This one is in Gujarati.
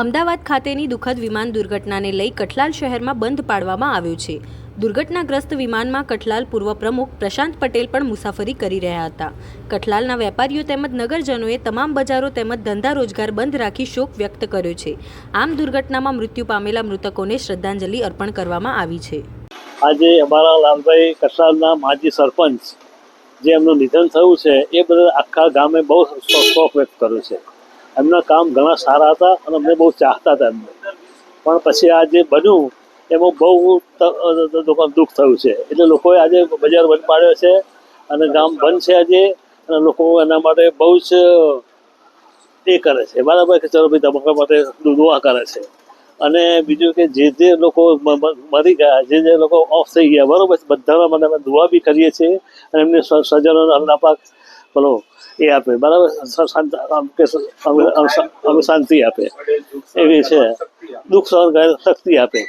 અમદાવાદ ખાતેની દુઃખદ વિમાન દુર્ઘટનાને લઈ કઠલાલ શહેરમાં બંધ પાડવામાં આવ્યું છે. દુર્ઘટનાગ્રસ્ત વિમાનમાં કઠલાલ પૂર્વ પ્રમુખ પ્રશાંત પટેલ પણ મુસાફરી કરી રહ્યા હતા. કઠલાલના વેપારીઓ તેમજ નગરજનોએ તમામ બજારો તેમજ ધંધા રોજગાર બંધ રાખી શોક વ્યક્ત કર્યો છે. આમ દુર્ઘટનામાં મૃત્યુ પામેલા મૃતકોને શ્રદ્ધાંજલિ અર્પણ કરવામાં આવી છે. આજે અમારા લાલભાઈ કઠલાલના માજી સરપંચ જે એમનું નિધન થયું છે, એ બદલ આખા ગામે બહુ શોક વ્યક્ત કર્યો છે. એમના કામ ઘણા સારા હતા અને અમને બહુ ચાહતા હતા એમને. પણ પછી આ જે બન્યું એમાં બહુ દુઃખ થયું છે. એટલે લોકોએ આજે બજાર બંધ પાડ્યો છે અને ગામ બંધ છે આજે અને લોકો એના માટે બહુ જ એ કરે છે. બરાબર કે ચલો ભાઈ તમારા માટે દુઆ કરે છે. અને બીજું કે જે જે લોકો મરી ગયા, જે જે લોકો ઓફ થઈ ગયા, બરાબર બધાના માટે અમે દુઆ બી કરીએ છીએ અને એમને સ્વ- સ્વજનોને બોલો એ આપે બરાબર? અમે શાંતિ આપે. એવી છે. દુઃખ સહન કરે શક્તિ આપે.